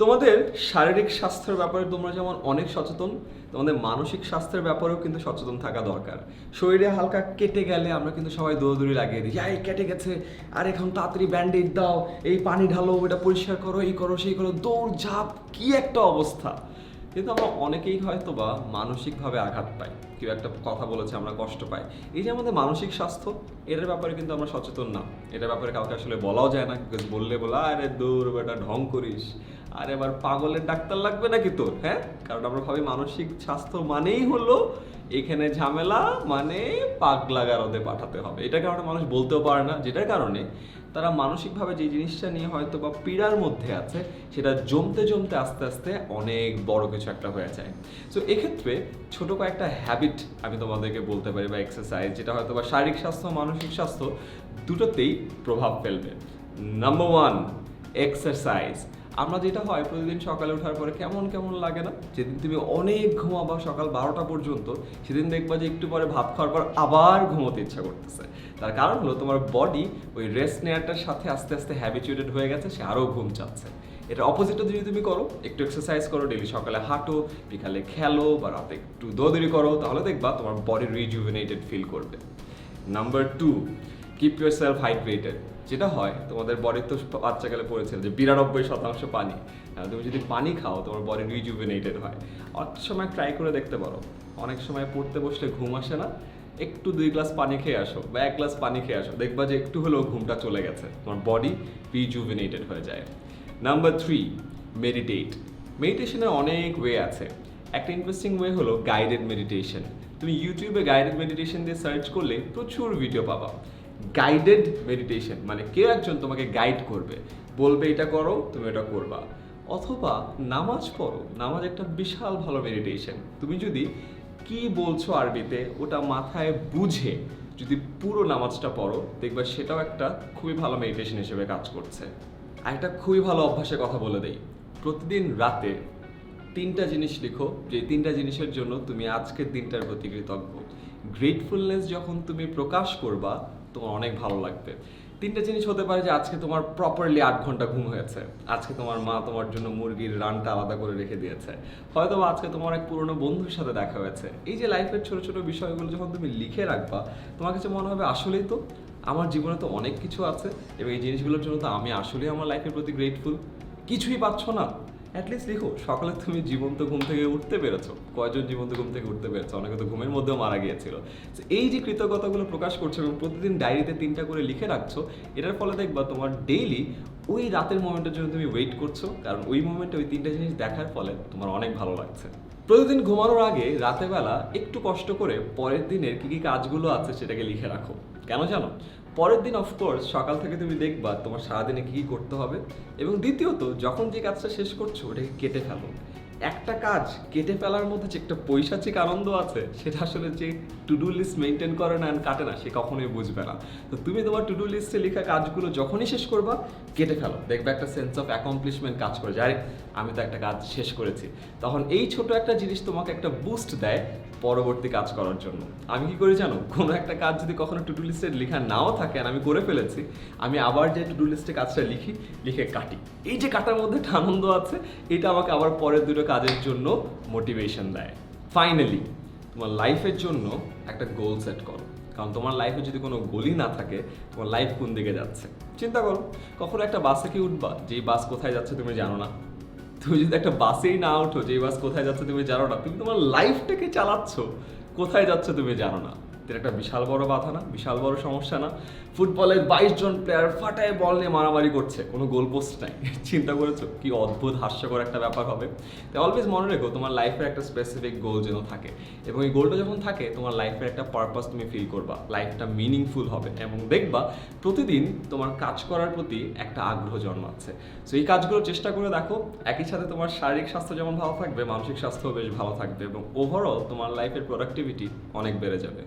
তোমাদের শারীরিক স্বাস্থ্যের ব্যাপারে তোমরা যেমন অনেক সচেতন, তোমাদের মানসিক স্বাস্থ্যের ব্যাপারেও কিন্তু সচেতন থাকা দরকার। শরীরে হালকা কেটে গেলে আমরা কিন্তু সবাই দৌড়দৌড়ি লাগিয়ে দিই, এই, কেটে গেছে, আর এখন তাড়াতাড়ি ব্যান্ডেজ দাও, এই পানি ঢালো, ওটা পরিষ্কার করো, এই করো, সেই করো। দৌড় ঝাঁপ কি একটা অবস্থা। কিন্তু আমরা অনেকেই হয়তো বা মানসিকভাবে আঘাত পাই। কেউ একটা কথা বলেছে, আমরা কষ্ট পাই। এই যে আমাদের মানসিক স্বাস্থ্য, এটার ব্যাপারে কিন্তু আমরা সচেতন না। এটার ব্যাপারে কাউকে আসলে বলাও যায় না। বিকজ বললে বলা, আরে দূর বেটা, ঢং করিস। আরে এবার পাগলের ডাক্তার লাগবে নাকি তোর হ্যাঁ? কারণ আমরা ভাবি মানসিক স্বাস্থ্য মানেই হলো এখানে ঝামেলা মানে পাগলা গারদে পাঠাতে হবে। এটার কারণে মানুষ বলতেও পারে না, যেটার কারণে তারা মানসিকভাবে যে জিনিসটা নিয়ে হয়তো বা পীড়ার মধ্যে আছে, সেটা জমতে জমতে আস্তে আস্তে অনেক বড় কিছু একটা হয়ে যায়। সো এক্ষেত্রে ছোট কয়েকটা হ্যাবিট আমি তোমাদেরকে বলতে পারি বা এক্সারসাইজ যেটা হয়তো বা শারীরিক স্বাস্থ্য, মানসিক স্বাস্থ্য দুটোতেই প্রভাব ফেলবে। নাম্বার ওয়ান এক্সারসাইজ আমরা যেটা হয়, প্রতিদিন সকালে ওঠার পরে কেমন কেমন লাগে না? যেদিন তুমি অনেক ঘুমাবা সকাল বারোটা পর্যন্ত, সেদিন দেখবা যে একটু পরে ভাত খাওয়ার পর আবার ঘুমোতে ইচ্ছা করতেছে। তার কারণ হলো তোমার বডি ওই রেস্ট নেয়ারটার সাথে আস্তে আস্তে হ্যাবিচুয়েটেড হয়ে গেছে, সে আরও ঘুম চাচ্ছে। এটা অপোজিটটা যদি তুমি করো, একটু এক্সারসাইজ করো ডেলি সকালে হাঁটো, বিকালে খেলো বা রাতে একটু দৌড়ি করো, তাহলে দেখবা তোমার বডি রিজুভিনেটেড ফিল করবে। Number two keep yourself hydrated যেটা হয়, তোমাদের বডির তো বাচ্চাকালে পড়েছিল যে বিরানব্বই শতাংশ পানি। তুমি যদি পানি খাও, তোমার বডি রিজুভিনেটেড হয়। অনেক সময় ট্রাই করে দেখতে পারো। অনেক সময় পড়তে বসলে ঘুম আসে না। একটু দুই গ্লাস পানি খেয়ে আসো বা এক গ্লাস পানি খেয়ে আসো। দেখবা যে একটু হলেও ঘুমটা চলে গেছে। তোমার বডি রিজুভিনেটেড হয়ে যায়। নাম্বার থ্রি মেডিটেট মেডিটেশনের অনেক ওয়ে আছে। একটা ইন্টারেস্টিং ওয়ে হলো গাইডেড মেডিটেশন তুমি ইউটিউবে গাইডেড মেডিটেশন দিয়ে সার্চ করলে প্রচুর ভিডিও পাবা। গাইডেড মেডিটেশন মানে কেউ একজন তোমাকে গাইড করবে? বলবে, এটা করো, তুমি এটা করবা। অথবা নামাজ পড়ো, নামাজ একটা বিশাল ভালো মেডিটেশন তুমি যদি কি বলছো আরবিতে, ওটা মাথায় বুঝে যদি পুরো নামাজটা পড়ো, দেখবা সেটাও একটা খুবই ভালো মেডিটেশন হিসেবে কাজ করছে। আর একটা খুবই ভালো অভ্যাসের কথা বলে দেই। প্রতিদিন রাতে তিনটা জিনিস লিখো, যে তিনটা জিনিসের জন্য তুমি আজকের দিনটার প্রতি কৃতজ্ঞ। গ্রেটফুলনেস যখন তুমি প্রকাশ করবা তোমার অনেক ভালো লাগবে। তিনটা জিনিস হতে পারে যে আজকে তোমার প্রপারলি আট ঘণ্টা ঘুম হয়েছে। আজকে তোমার মা তোমার জন্য মুরগির রানটা আলাদা করে রেখে দিয়েছে। হয়তো আজকে তোমার এক পুরনো বন্ধুর সাথে দেখা হয়েছে। এই যে লাইফের ছোট ছোট বিষয়গুলো যখন তুমি লিখে রাখবা, তোমার কাছে মনে হবে, আসলেই তো আমার জীবনে তো অনেক কিছু আছে এবং এই জিনিসগুলোর জন্য তো আমি আসলেই আমার লাইফের প্রতি গ্রেটফুল কিছুই পাচ্ছ না। অ্যাটলিস্ট লিখো, সকালে তুমি জীবন্ত ঘুম থেকে উঠতে পেরেছ। কয়জন জীবন্ত ঘুম থেকে উঠতে পেরেছ? অনেকে তো ঘুমের মধ্যেও মারা গিয়েছিল। এই যে কৃতজ্ঞতাগুলো প্রকাশ করছ এবং প্রতিদিন ডায়েরিতে তিনটা করে লিখে রাখছো, এটার ফলে দেখবা তোমার ডেইলি ওই রাতের মোমেন্টের জন্য তুমি ওয়েট করছ, কারণ ওই মোমেন্টে ওই তিনটা জিনিস দেখার ফলে তোমার অনেক ভালো লাগছে। প্রতিদিন ঘুমানোর আগে রাতের বেলা একটু কষ্ট করে পরের দিনের কি কি কাজগুলো আছে সেটাকে লিখে রাখো। কেন জানো? পরের দিন অফকোর্স সকাল থেকে তুমি দেখবা তোমার সারাদিনে কী করতে হবে। এবং দ্বিতীয়ত, যখন যে কাজটা শেষ করছ, ওটাকে কেটে ফেলো। একটা কাজ কেটে ফেলার মধ্যে যে একটা পৈশাচিক আনন্দ আছে, সেটা আসলে যে টু ডু লিস্ট মেনটেন করে না কাটে না, সে কখনোই বুঝবে না। তো তুমি তোমার টু ডু লিস্টে লেখা কাজগুলো যখনই শেষ করবা, কেটে ফেলো। দেখবে একটা সেন্স অফ অ্যাকমপ্লিশমেন্ট কাজ করে যায় আমি তো একটা কাজ শেষ করেছি। তখন এই ছোট একটা জিনিস তোমাকে একটা বুস্ট দেয় পরবর্তী কাজ করার জন্য। আমি কি করি জানো? কোনো একটা কাজ যদি কখনো টু ডু লিস্টে লেখা নাও থাকে আর আমি করে ফেলেছি, আমি আবার যে টু ডু লিস্টে কাজটা লিখি, লিখে কাটি। এই যে কাটার মধ্যে একটা আনন্দ আছে, এটা আমাকে আবার পরের দুটো কাজের জন্য মোটিভেশন দেয়। ফাইনালি তোমার লাইফের জন্য একটা গোল সেট করো। কারণ তোমার লাইফে যদি কোনো গোলই না থাকে, তোমার লাইফ কোন দিকে যাচ্ছে? চিন্তা করো, কখনো একটা বাসে কি উঠবা? যেই বাস কোথায় যাচ্ছে তুমি জানো না। তুমি যদি একটা বাসেই না উঠো যে বাস কোথায় যাচ্ছে তুমি জানো না। তুমি তোমার লাইফটাকে চালাচ্ছ, কোথায় যাচ্ছে তুমি জানো না। এটা একটা বিশাল বড় বাধা না, বিশাল বড় সমস্যা না। ফুটবলের বাইশ জন প্লেয়ার ফাটায় বল নিয়ে মারামারি করছে, কোনো গোল পোস্ট নাই। চিন্তা করেছ? কি অদ্ভুত, হাস্যকর একটা ব্যাপার হবে। তাই অলওয়েজ মনে রেখো, তোমার লাইফের একটা স্পেসিফিক গোল যেন থাকে। এবং এই গোলটা যখন থাকে, তোমার লাইফের একটা পারপাস তুমি ফিল করবা। লাইফটা মিনিংফুল হবে। এবং দেখবা, প্রতিদিন তোমার কাজ করার প্রতি একটা আগ্রহ জন্মাচ্ছে। সো এই কাজগুলো চেষ্টা করে দেখো। একই সাথে তোমার শারীরিক স্বাস্থ্য যেমন ভালো থাকবে, মানসিক স্বাস্থ্যও বেশ ভালো থাকবে। এবং ওভারঅল তোমার লাইফের প্রোডাক্টিভিটি অনেক বেড়ে যাবে।